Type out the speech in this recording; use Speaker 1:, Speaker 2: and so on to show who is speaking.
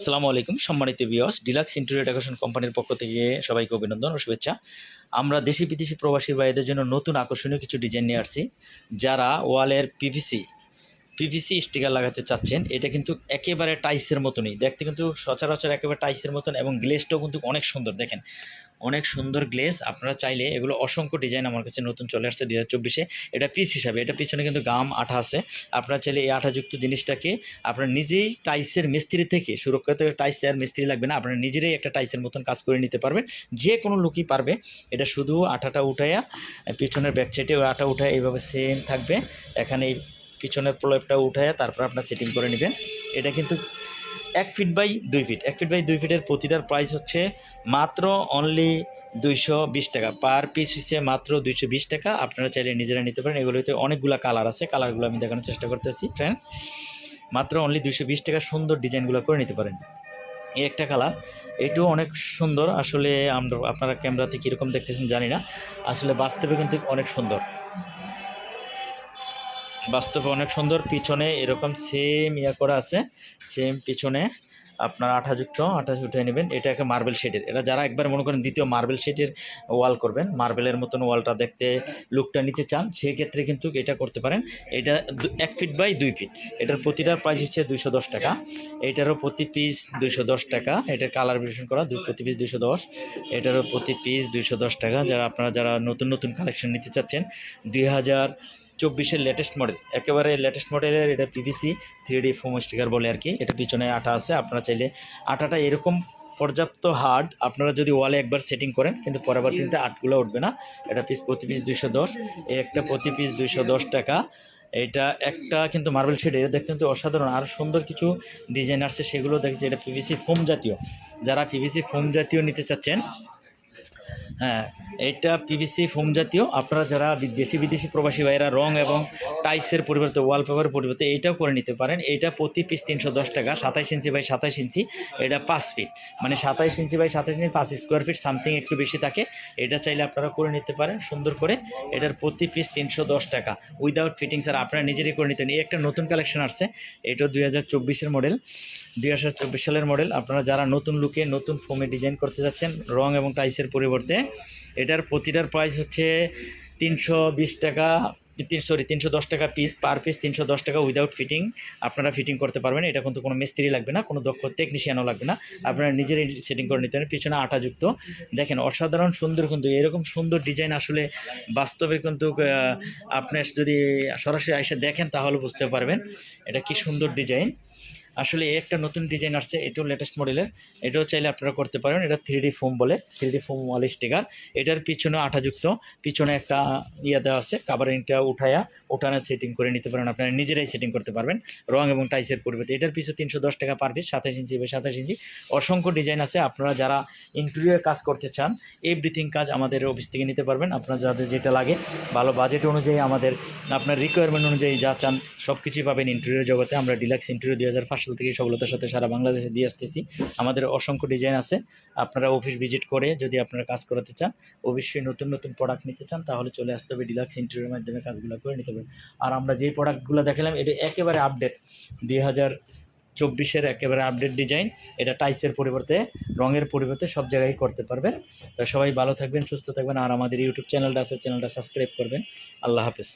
Speaker 1: আসসালামু আলাইকুম, সম্মানিত বিয়স ডিলাক্স ইন্টেরিয়র ডেকোরেশন কোম্পানির পক্ষ থেকে সবাইকে অভিনন্দন ও শুভেচ্ছা। আমরা দেশি বিদেশি প্রবাসী ভাইদের জন্য নতুন আকর্ষণীয় কিছু ডিজাইন নিয়ে আসছি, যারা ওয়ালের পিভিসি পিভিসি স্টিকার লাগাতে চাচ্ছেন, এটা কিন্তু একেবারে টাইসের মতনই। দেখতে কিন্তু সচরাচর একেবারে টাইসের মতন এবং গ্লেসটাও কিন্তু অনেক সুন্দর। দেখেন অনেক সুন্দর গ্লেস আপনারা চাইলে এগুলো অসংখ্য ডিজাইন আমার কাছে নতুন চলে আসছে দু হাজার চব্বিশে। এটা পিস হিসাবে এটা পিছনে কিন্তু গাম আঠা আছে। আপনারা চাইলে এই আঠাযুক্ত জিনিসটাকে আপনারা নিজেই টাইসের মিস্ত্রি থেকে, সুরক্ষিত টাইস আর মিস্ত্রি লাগবে না, আপনারা নিজেরাই একটা টাইসের মতন কাজ করে নিতে পারবেন। যে কোনো লুকই পারবে। এটা শুধু আঠাটা উঠাইয়া পিছনের ব্যাক সাইডে ওই আটা উঠায় এইভাবে সেম থাকবে। এখানে পিছনের প্রলেপটা উঠায়, তারপর আপনার সেটিং করে নেবেন। এটা কিন্তু এক ফিট বাই দুই ফিট এক ফিট বাই দুই ফিটের প্রতিটার প্রাইস হচ্ছে মাত্র অনলি দুইশো বিশ টাকা। পার পিস হচ্ছে মাত্র দুইশো বিশ টাকা। আপনারা চাইলে নিজেরা নিতে পারেন। এগুলোতে অনেকগুলো কালার আছে। কালারগুলো আমি দেখানোর চেষ্টা করতেছি ফ্রেন্ডস মাত্র অনলি দুইশো বিশ টাকা সুন্দর ডিজাইনগুলো করে নিতে পারেন। এই একটা কালার এটাও অনেক সুন্দর। আসলে আমরা আপনারা ক্যামেরাতে কীরকম দেখতেছেন জানি না। আসলে বাস্তবে কিন্তু অনেক সুন্দর। বাস্তবে অনেক সুন্দর, পিছনে এরকম সেম ইয়া করা আছে সেম পিছনে আপনার আঠাযুক্ত আঠা উঠে নেবেন। এটা একটা মার্বেল শেডের এটা যারা একবার মনে করেন দ্বিতীয় মার্বেল শেডের ওয়াল করবেন মার্বেলের মতন ওয়ালটা দেখতে লুকটা নিতে চান, সেই ক্ষেত্রে কিন্তু এটা করতে পারেন। এটা এক ফিট বাই দুই ফিট এটার প্রতিটার প্রাইস হচ্ছে দুইশো দশ টাকা। এটারও প্রতি পিস দুইশো দশ টাকা। এটার কালার ভেরিয়েশন করা দুই প্রতি পিস দুইশো দশ। এটারও প্রতি পিস দুইশো দশ টাকা। যারা, আপনারা যারা নতুন নতুন কালেকশন নিতে চাচ্ছেন, দুই হাজার চব্বিশের লেটেস্ট মডেল একেবারে লেটেস্ট মডেলের এটা PVC three D foam sticker বলে আর কি। এটা পিছনে আটা আছে, আপনারা চাইলে আটাটা এরকম পর্যাপ্ত হার্ড আপনারা যদি ওয়ালে একবার সেটিং করেন, কিন্তু পরবর্তীতে আটগুলো উঠবে না। এটা পিস প্রতি পিস দশ, এই একটা প্রতি পিস দুইশো দশ টাকা। এটা একটা কিন্তু মার্বেল শেড এটা দেখতে কিন্তু অসাধারণ। আর সুন্দর কিছু ডিজাইন আসছে, সেগুলো দেখছি এটা পিভিসি ফোম জাতীয়। যারা পিভিসি ফোম জাতীয় নিতে চাচ্ছেন হ্যাঁ এটা পিভিসি ফোম জাতীয়। আপনারা যারা দেশি বিদেশি প্রবাসী ভাইয়েরা রং এবং টাইসের পরিবর্তে ওয়ালপেপারের পরিবর্তে এইটাও করে নিতে পারেন। এটা প্রতি পিস তিনশো দশ টাকা, সাতাইশ ইঞ্চি বাই সাতাইশ ইঞ্চি। এটা পাঁচ ফিট মানে সাতাইশ ইঞ্চি বাই সাতাইশ ইঞ্চি, পাঁচ স্কোয়ার ফিট সামথিং একটু বেশি থাকে। এটা চাইলে আপনারা করে নিতে পারেন, সুন্দর করে। এটার প্রতি পিস তিনশো দশ টাকা। উইদাউট ফিটিংস আর আপনারা নিজেরই করে নিতেন এই একটা নতুন কালেকশন আসছে। এটা দুই হাজার চব্বিশের মডেল দুই হাজার চব্বিশ সালের মডেল আপনারা যারা নতুন লুকে নতুন ফোমে ডিজাইন করতে যাচ্ছেন, রং এবং টাইসের পরিবর্তে এটার প্রতিটার প্রাইস হচ্ছে তিনশো বিশ টাকা, তিন সরি তিনশো দশ টাকা পিস পার পিস তিনশো দশ টাকা উইদাউট ফিটিং আপনারা ফিটিং করতে পারবেন, এটা কিন্তু কোনো মিস্ত্রি লাগবে না, কোনো দক্ষ টেকনিশিয়ানও লাগবে না। আপনারা নিজেরাই সেটিং করে নিতে পারেন, পিছনে আঠাযুক্ত দেখেন, অসাধারণ সুন্দর কিন্তু, এরকম সুন্দর ডিজাইন আসলে বাস্তবে কিন্তু আপনার যদি সরাসরি এসে দেখেন, তাহলে বুঝতে পারবেন এটা কি সুন্দর ডিজাইন আসলে একটা নতুন ডিজাইন আসছে, এটাও লেটেস্ট মডেলের এটাও চাইলে আপনারা করতে পারেন। এটা থ্রি ফোম বলে থ্রি ফোম ওয়াল স্টিকার এটার পিছনে আঠাযুক্ত পিছনে একটা ইয়ে দেওয়া আছে কাভারিংটা উঠায়া ওঠানে সেটিং করে নিতে পারেন। আপনারা নিজেরাই সেটিং করতে পারবেন, রং এবং টাইসের পরিবর্তে। এটার পিছু তিনশো দশ টাকা পার পিস সাতাশ ইঞ্চি বা সাতাশ ইঞ্চি। অসংখ্য ডিজাইন আছে। আপনারা যারা ইন্টেরিয়র কাজ করতে চান এভরিথিং কাজ আমাদের অফিস থেকে নিতে পারবেন। আপনার যাদের যেটা লাগে, ভালো বাজেট অনুযায়ী আমাদের, আপনার রিকোয়ারমেন্ট অনুযায়ী যা চান সব কিছুই পাবেন ইন্টেরিয়র জগতে। আমরা ডিলাক্স ইন্টেরিয়র দুই হাজার সাল থেকে সফলতার সাথে সারা বাংলাদেশে দিয়ে আসতেছি। আমাদের অসংখ্য ডিজাইন আছে। আপনারা অফিস ভিজিট করে যদি আপনারা কাজ করাতে চান, অবশ্যই নতুন নতুন প্রোডাক্ট নিতে চান, তাহলে চলে আসতে হবে ডিলাক্স ইন্টেরিয়রের মাধ্যমে কাজগুলো করে নিতে পারবেন আর আমরা যেই প্রোডাক্টগুলো দেখালাম, এটা একেবারে আপডেট দুই হাজার চব্বিশের একেবারে আপডেট ডিজাইন এটা টাইসের পরিবর্তে, রঙের পরিবর্তে সব জায়গায় করতে পারবেন। তো সবাই ভালো থাকবেন, সুস্থ থাকবেন। আর আমাদের ইউটিউব চ্যানেলটা আছে, চ্যানেলটা সাবস্ক্রাইব করবেন। আল্লাহ হাফেজ।